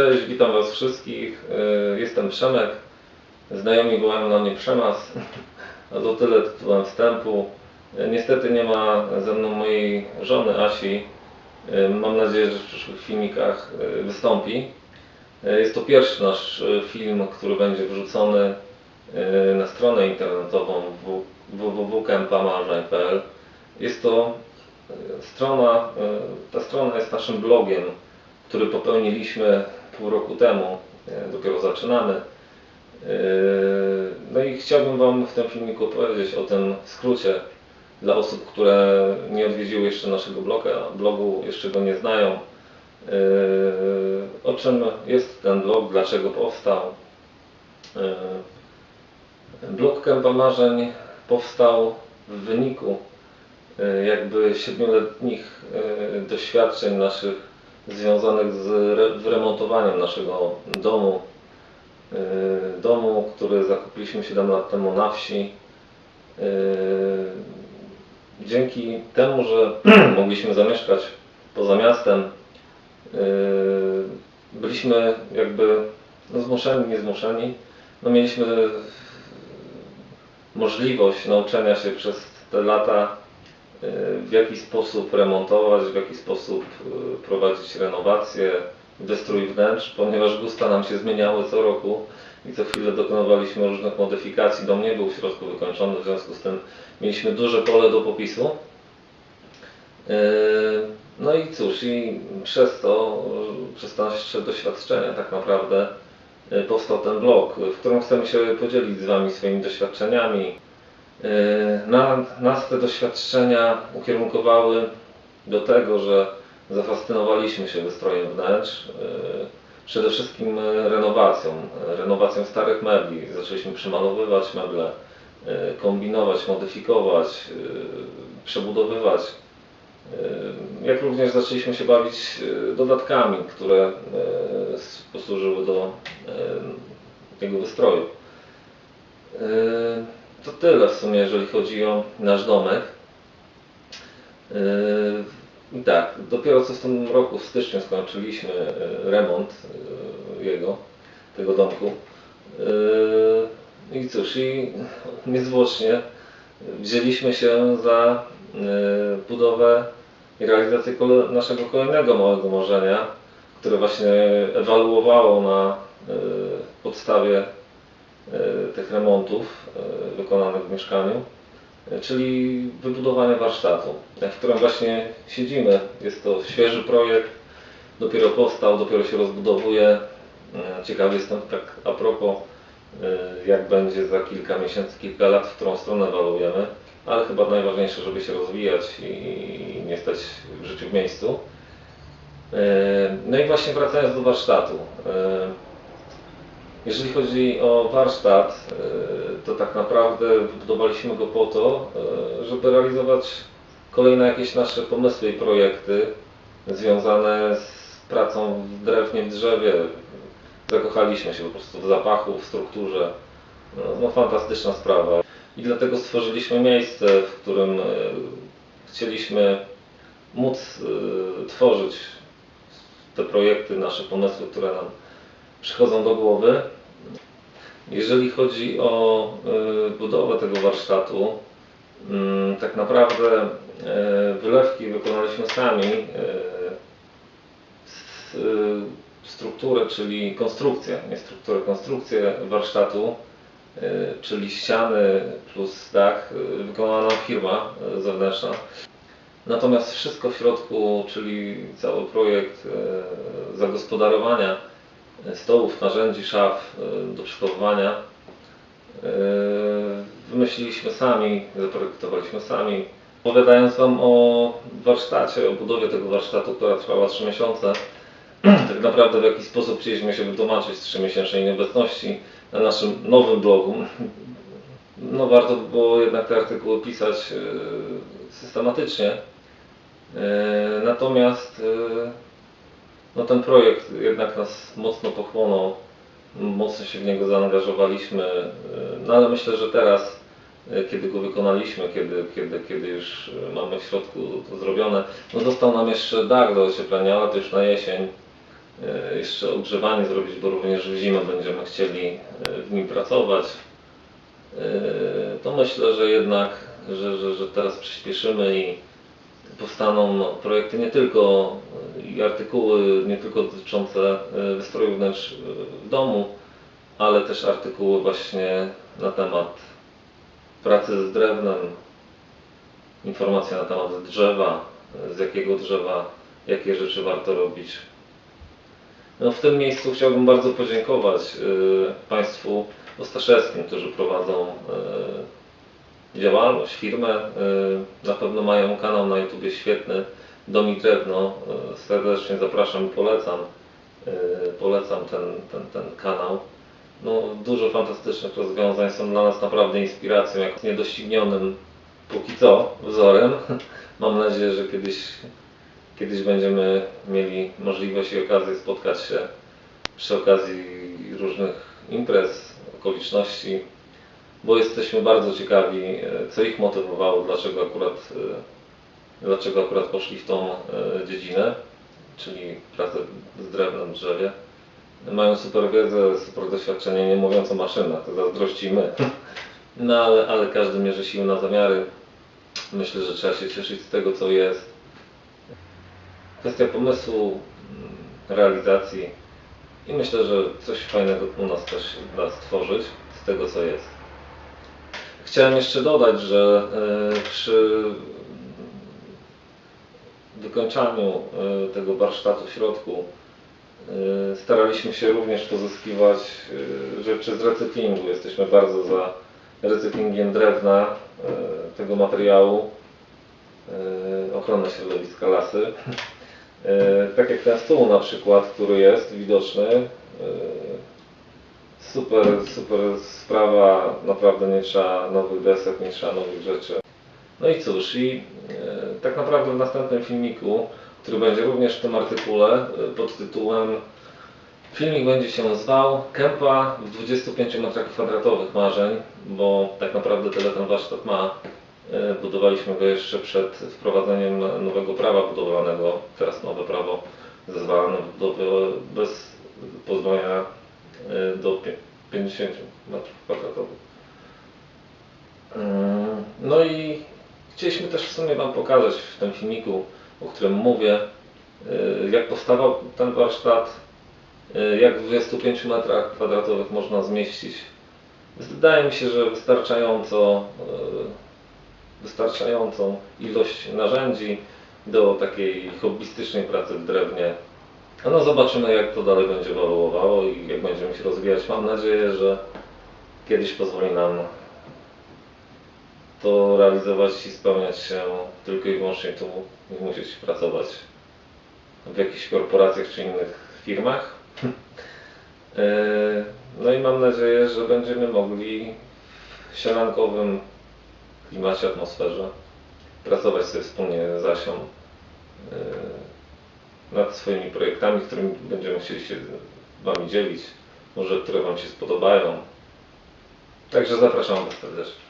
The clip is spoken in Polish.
Cześć, witam Was wszystkich. E, Jestem Przemek. Znajomi wołają na mnie Przemas. A to tyle tytułem wstępu. E, Niestety nie ma ze mną mojej żony Asi. E, Mam nadzieję, że w przyszłych filmikach wystąpi. Jest to pierwszy nasz film, który będzie wrzucony na stronę internetową www.kempamarzeń.pl. Jest to strona, ta strona jest naszym blogiem, który popełniliśmy pół roku temu, e, dopiero zaczynamy. E, No i chciałbym Wam w tym filmiku opowiedzieć o tym w skrócie dla osób, które nie odwiedziły jeszcze naszego bloga, blogu, jeszcze go nie znają. E, O czym jest ten blog, dlaczego powstał. Blog Kępa Marzeń powstał w wyniku jakby siedmioletnich doświadczeń naszych związanych z re- wyremontowaniem naszego domu. e, Domu, który zakupiliśmy 7 lat temu na wsi. E, Dzięki temu, że mogliśmy zamieszkać poza miastem, e, byliśmy jakby no, zmuszeni, nie zmuszeni. No, mieliśmy możliwość nauczenia się przez te lata y, w jaki sposób remontować, w jaki sposób y, prowadzić renowację, wystrój wnętrz, ponieważ gusta nam się zmieniały co roku i co chwilę dokonywaliśmy różnych modyfikacji. Dom nie był w środku wykończony, w związku z tym mieliśmy duże pole do popisu. Yy, No i cóż, i przez to, przez nasze doświadczenia tak naprawdę yy, powstał ten blog, w którym chcemy się podzielić z Wami swoimi doświadczeniami. Yy, Na, nas te doświadczenia ukierunkowały do tego, że zafascynowaliśmy się wystrojem wnętrz, yy, przede wszystkim renowacją, renowacją starych mebli. Zaczęliśmy przemalowywać meble, yy, kombinować, modyfikować, przebudowywać. Jak również zaczęliśmy się bawić dodatkami, które posłużyły do tego wystroju. To tyle w sumie, jeżeli chodzi o nasz domek. Yy, tak, dopiero co w tym roku, w styczniu skończyliśmy yy, remont yy, jego, tego domku. Yy, I cóż, i niezwłocznie wzięliśmy się za yy, budowę i realizację kole- naszego kolejnego małego marzenia, które właśnie ewaluowało na yy, podstawie tych remontów yy, wykonanych w mieszkaniu, yy, czyli wybudowanie warsztatu, w którym właśnie siedzimy. Jest to świeży projekt, dopiero powstał, dopiero się rozbudowuje. Ciekawy jestem tak a propos, jak będzie za kilka miesięcy, kilka lat, w którą stronę ewaluujemy, ale chyba najważniejsze, żeby się rozwijać i nie stać w życiu w miejscu. No i właśnie wracając do warsztatu. Jeżeli chodzi o warsztat, yy, to tak naprawdę wybudowaliśmy go po to, yy, żeby realizować kolejne jakieś nasze pomysły i projekty związane z pracą w drewnie, w drzewie. Zakochaliśmy się po prostu w zapachu, w strukturze. No, no fantastyczna sprawa. I dlatego stworzyliśmy miejsce, w którym yy, chcieliśmy móc tworzyć te projekty, nasze pomysły, które nam przychodzą do głowy. Jeżeli chodzi o y, budowę tego warsztatu, mm, tak naprawdę y, wylewki wykonaliśmy sami. y, Strukturę, czyli konstrukcję, nie strukturę, konstrukcję warsztatu, czyli ściany plus dach, wykonała nam firma zewnętrzna. Natomiast wszystko w środku, czyli cały projekt zagospodarowania stołów, narzędzi, szaf e, do przechowywania e, wymyśliliśmy sami, zaprojektowaliśmy sami. Opowiadając Wam o warsztacie, o budowie tego warsztatu, która trwała 3 miesiące, tak naprawdę w jaki sposób chcieliśmy się wytłumaczyć z 3-miesięcznej nieobecności na naszym nowym blogu. No warto by było jednak te artykuły pisać e, systematycznie. Natomiast no ten projekt jednak nas mocno pochłonął, mocno się w niego zaangażowaliśmy, e, no ale myślę, że teraz, e, kiedy go wykonaliśmy, kiedy, kiedy, kiedy już e, mamy w środku to zrobione, no został nam jeszcze dach do ocieplenia, ale to już na jesień. Jeszcze ogrzewanie zrobić, bo również w zimę będziemy chcieli w nim pracować. To myślę, że jednak, że, że, że teraz przyspieszymy i powstaną no, projekty nie tylko e, i artykuły nie tylko dotyczące e, wystroju wnętrz e, w domu, ale też artykuły właśnie na temat pracy z drewnem, informacje na temat drzewa, z jakiego drzewa, jakie rzeczy warto robić. No, w tym miejscu chciałbym bardzo podziękować Państwu Ostaszewskim, którzy prowadzą działalność, firmę. Y, na pewno mają kanał na YouTube świetny, Dom i Drewno. Y, serdecznie zapraszam i polecam. Y, polecam ten, ten, ten kanał. No, dużo fantastycznych rozwiązań są dla nas naprawdę inspiracją, jak niedoścignionym póki co wzorem. Mam nadzieję, że kiedyś, kiedyś będziemy mieli możliwość i okazję spotkać się przy okazji różnych imprez, okoliczności, bo jesteśmy bardzo ciekawi, e, co ich motywowało, dlaczego akurat, e, dlaczego akurat poszli w tą e, dziedzinę, czyli pracę z drewnem drzewie. Mają super wiedzę, super doświadczenie, nie mówiąc o maszynach, to zazdrościmy. No ale, ale każdy mierzy siły na zamiary. Myślę, że trzeba się cieszyć z tego, co jest. Kwestia pomysłu, mm, realizacji i myślę, że coś fajnego u nas też da stworzyć z tego, co jest. Chciałem jeszcze dodać, że e, przy wykończaniu e, tego warsztatu w środku e, staraliśmy się również pozyskiwać rzeczy z recyklingu. Jesteśmy bardzo za recyklingiem drewna, tego materiału, ochrony środowiska lasy. Tak jak ten stół na przykład, który jest widoczny. Super, super sprawa, naprawdę nie trzeba nowych desek, nie trzeba nowych rzeczy. No i cóż, i e, tak naprawdę w następnym filmiku, który będzie również w tym artykule e, pod tytułem Filmik będzie się nazywał Kępa w 25 m2 marzeń, bo tak naprawdę tyle ten warsztat ma. E, Budowaliśmy go jeszcze przed wprowadzeniem nowego prawa budowlanego. Teraz nowe prawo zezwala na budowę bez pozwolenia do pie- 50 m2. Mm, No i chcieliśmy też w sumie Wam pokazać w tym filmiku, o którym mówię, e, jak powstawał ten warsztat, e, jak w 25 metrach kwadratowych można zmieścić. Wydaje mi się, że wystarczająco, e, wystarczającą ilość narzędzi do takiej hobbystycznej pracy w drewnie. No zobaczymy jak to dalej będzie ewoluowało i jak będziemy się rozwijać. Mam nadzieję, że kiedyś pozwoli nam to realizować i spełniać się tylko i wyłącznie tu, nie musieć pracować w jakichś korporacjach czy innych firmach. E, No i mam nadzieję, że będziemy mogli w sielankowym klimacie, atmosferze pracować sobie wspólnie z Asią e, nad swoimi projektami, którymi będziemy chcieli się Wami dzielić, może które Wam się spodobają. Także zapraszam Was serdecznie.